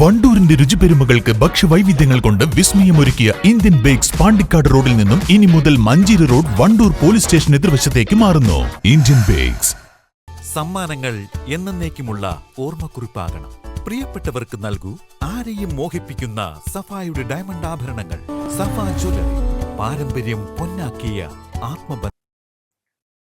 വണ്ടൂരിന്റെ രുചിപെരുമകൾക്ക് ഭക്ഷ്യവൈവിധ്യങ്ങൾ കൊണ്ട് വിസ്മയമൊരുക്കിയ Indian bakes Pandikkad റോഡിൽ നിന്നും ഇനി മുതൽ Manjeri road Wandoor police station എതിർവശത്തേക്ക് മാറുന്നു. Indian bakes. സമ്മാനങ്ങൾ എന്നേക്കുമുള്ള ഓർമ്മക്കുറിപ്പാകണം. പ്രിയപ്പെട്ടവർക്ക് നൽകൂ ആരെയും മോഹിപ്പിക്കുന്ന സഫായുടെ ഡയമണ്ട് ആഭരണങ്ങൾ. സഫ ജ്വല്ലറി. പാരമ്പര്യം പൊന്നാക്കിയ ആത്മബന്ധം.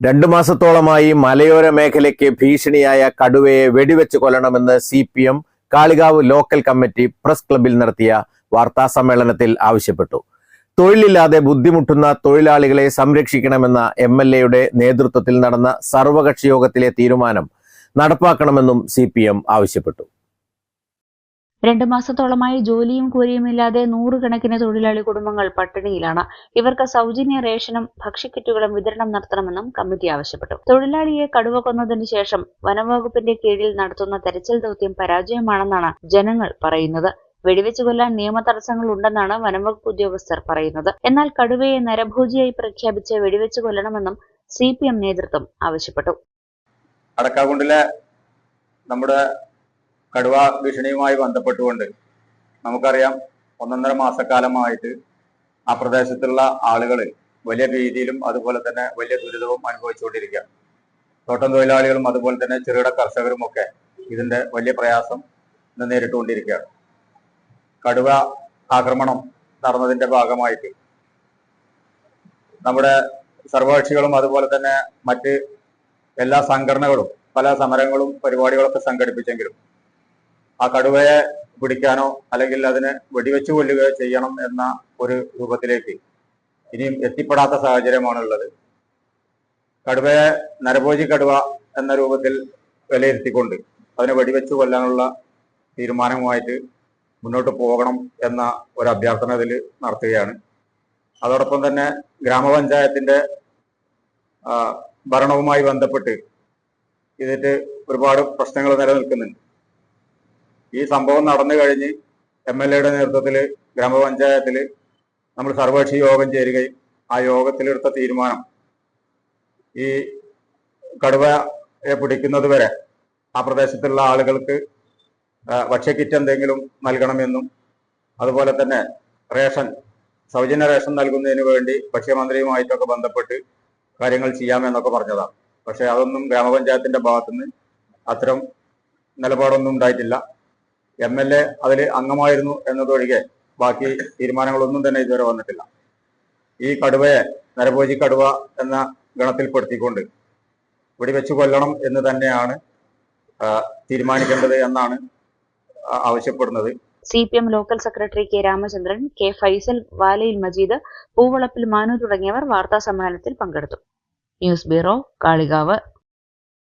രണ്ടു മാസത്തോളമായി മലയോര മേഖലയ്ക്ക് ഭീഷണിയായ കടുവയെ വെടിവെച്ച് കൊല്ലണമെന്ന് C P M Kalikavu local committee press ക്ലബിൽ നടത്തിയ വാർത്താ സമ്മേളനത്തിൽ ആവശ്യപ്പെട്ടു. തൊഴിലില്ലാതെ ബുദ്ധിമുട്ടുന്ന തൊഴിലാളികളെ സംരക്ഷിക്കണമെന്ന എം എൽ എയുടെ നേതൃത്വത്തിൽ നടന്ന സർവകക്ഷി യോഗത്തിലെ തീരുമാനം നടപ്പാക്കണമെന്നും സി ആവശ്യപ്പെട്ടു. രണ്ടു മാസത്തോളമായി ജോലിയും കൂലിയുമില്ലാതെ നൂറുകണക്കിന് തൊഴിലാളി കുടുംബങ്ങൾ പട്ടിണിയിലാണ്. ഇവർക്ക് സൗജന്യ റേഷനും ഭക്ഷ്യക്കിറ്റുകളും വിതരണം നടത്തണമെന്നും കമ്മിറ്റി ആവശ്യപ്പെട്ടു. തൊഴിലാളിയെ കടുവ കൊന്നതിനു ശേഷം വനംവകുപ്പിന്റെ കീഴിൽ നടത്തുന്ന തെരച്ചിൽ ദൗത്യം പരാജയമാണെന്നാണ് ജനങ്ങൾ പറയുന്നത്. വെടിവെച്ച് കൊല്ലാൻ നിയമ തടസ്സങ്ങൾ ഉണ്ടെന്നാണ് വനംവകുപ്പ് ഉദ്യോഗസ്ഥർ പറയുന്നത്. എന്നാൽ കടുവയെ നരഭോജിയായി പ്രഖ്യാപിച്ച് വെടിവെച്ച് കൊല്ലണമെന്നും സി പി എം നേതൃത്വം ആവശ്യപ്പെട്ടു. അടക്കാകുണ്ടിലെ നമ്മുടെ കടുവ ഭീഷണിയുമായി ബന്ധപ്പെട്ടുകൊണ്ട് നമുക്കറിയാം ഒന്നൊന്നര മാസക്കാലമായിട്ട് ആ പ്രദേശത്തുള്ള ആളുകൾ വലിയ രീതിയിലും അതുപോലെ തന്നെ വലിയ ദുരിതവും അനുഭവിച്ചുകൊണ്ടിരിക്കുക തോട്ടം തൊഴിലാളികളും അതുപോലെ തന്നെ ചെറുകിട കർഷകരും ഒക്കെ ഇതിന്റെ വലിയ പ്രയാസം ഇന്ന് നേരിട്ടുകൊണ്ടിരിക്കുകയാണ്. കടുവ ആക്രമണം നടന്നതിന്റെ ഭാഗമായിട്ട് നമ്മുടെ സർവകക്ഷികളും അതുപോലെ തന്നെ മറ്റ് എല്ലാ സംഘടനകളും പല സമരങ്ങളും പരിപാടികളൊക്കെ സംഘടിപ്പിച്ചെങ്കിലും ആ കടുവയെ പിടിക്കാനോ അല്ലെങ്കിൽ അതിനെ വെടിവെച്ച് കൊല്ലുകയോ ചെയ്യണം എന്ന ഒരു രൂപത്തിലേക്ക് ഇനിയും എത്തിപ്പെടാത്ത സാഹചര്യമാണുള്ളത്. കടുവയെ നരഭോജി കടുവ എന്ന രൂപത്തിൽ വിലയിരുത്തിക്കൊണ്ട് അതിനെ വെടിവെച്ച് കൊല്ലാനുള്ള തീരുമാനവുമായിട്ട് മുന്നോട്ട് പോകണം എന്ന ഒരു അഭ്യർത്ഥന ഇതിൽ നടത്തുകയാണ്. അതോടൊപ്പം തന്നെ ഗ്രാമപഞ്ചായത്തിന്റെ ഭരണവുമായി ബന്ധപ്പെട്ട് ഇതിട്ട് ഒരുപാട് പ്രശ്നങ്ങൾ നിലനിൽക്കുന്നുണ്ട്. ഈ സംഭവം നടന്നു കഴിഞ്ഞ് എം എൽ എയുടെ നേതൃത്വത്തിൽ ഗ്രാമപഞ്ചായത്തിൽ നമ്മൾ സർവകക്ഷി യോഗം ചേരുകയും ആ യോഗത്തിലെടുത്ത തീരുമാനം ഈ കടുവയെ പിടിക്കുന്നത് വരെ ആ പ്രദേശത്തുള്ള ആളുകൾക്ക് ഭക്ഷ്യക്കിറ്റ് എന്തെങ്കിലും നൽകണമെന്നും അതുപോലെ തന്നെ റേഷൻ സൗജന്യ റേഷൻ നൽകുന്നതിന് വേണ്ടി ഭക്ഷ്യമന്ത്രിയുമായിട്ടൊക്കെ ബന്ധപ്പെട്ട് കാര്യങ്ങൾ ചെയ്യാമെന്നൊക്കെ പറഞ്ഞതാണ്. പക്ഷേ അതൊന്നും ഗ്രാമപഞ്ചായത്തിന്റെ ഭാഗത്തുനിന്ന് അത്തരം നിലപാടൊന്നും ഉണ്ടായിട്ടില്ല. എം എൽ എ അതിൽ അംഗമായിരുന്നു എന്നതൊഴികെ ബാക്കി തീരുമാനങ്ങളൊന്നും തന്നെ ഇതുവരെ വന്നിട്ടില്ല. ഈ കടുവയെ നരഭോജി കടുവ എന്ന ഗണത്തിൽപ്പെടുത്തിക്കൊണ്ട് വെടിവെച്ച് കൊല്ലണം എന്ന് തന്നെയാണ് തീരുമാനിക്കേണ്ടത് എന്നാണ് ആവശ്യപ്പെടുന്നത്. C P M local secretary K Ramachandran K Faisal Valayil Majeed Poovalappil Manu തുടങ്ങിയവർ വാർത്താ സമ്മേളനത്തിൽ പങ്കെടുത്തു. News bureau Kalikavu.